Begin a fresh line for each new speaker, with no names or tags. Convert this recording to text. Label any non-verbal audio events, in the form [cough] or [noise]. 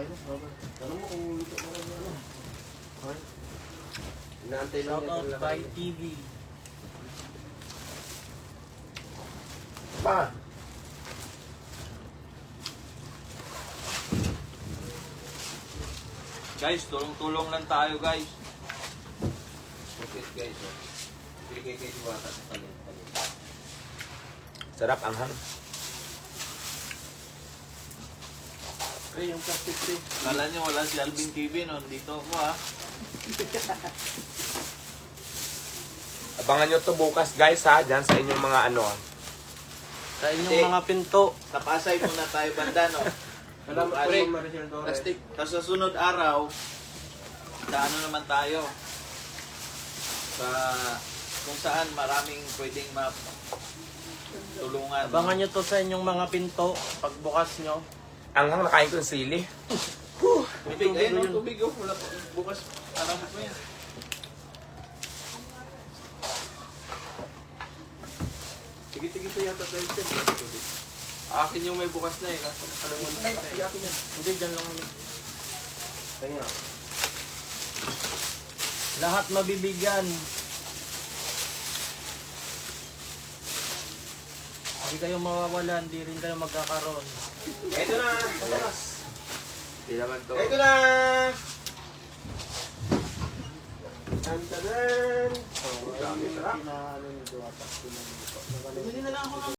Okay na, okay. Tanong mo kung luto na rin ano. Okay. Inaantay lang niya
by TV.
Pa!
Guys, tulong-tulong lang tayo guys. Okay guys. Oh. Bigay kayo diwata sa talent.
Sarap ang hang.
Pre, yung plastic pre.
Kala nyo wala si Alvin TV no? Dito ako ha. [laughs]
Abangan nyo to bukas guys ha, dyan sa inyong mga ano. ah.
Sa inyong
Hindi.
mga pinto.
Sa Pasay muna tayo banda no.
Salamat
Pre,
po, Maricel Torres.
Plastic. Tapos sa sunod araw, sa ano naman tayo? Sa kung saan maraming pwedeng ma tulungan.
Abangan nyo to sa inyong mga pinto. Pagbukas nyo.
Ang hang nakain ko yung sili.
Tubig, ayun ang tubig oh. Wala pa. Bukas, alam mo yan.
Sige, sige pa yata tayo dyan. Akin yung may bukas na eh. Kaso alam mo na. Ay, akin yan.
Hindi, dyan lang ulit.
Kaya.
Lahat mabibigyan. Hindi kayo mawawalan, hindi rin kayo magkakaroon.
Ito na! Bukas!
Hindi naman to.
Ito na! Tantanan! Oh, dami sarap.
Bili na lang ako ng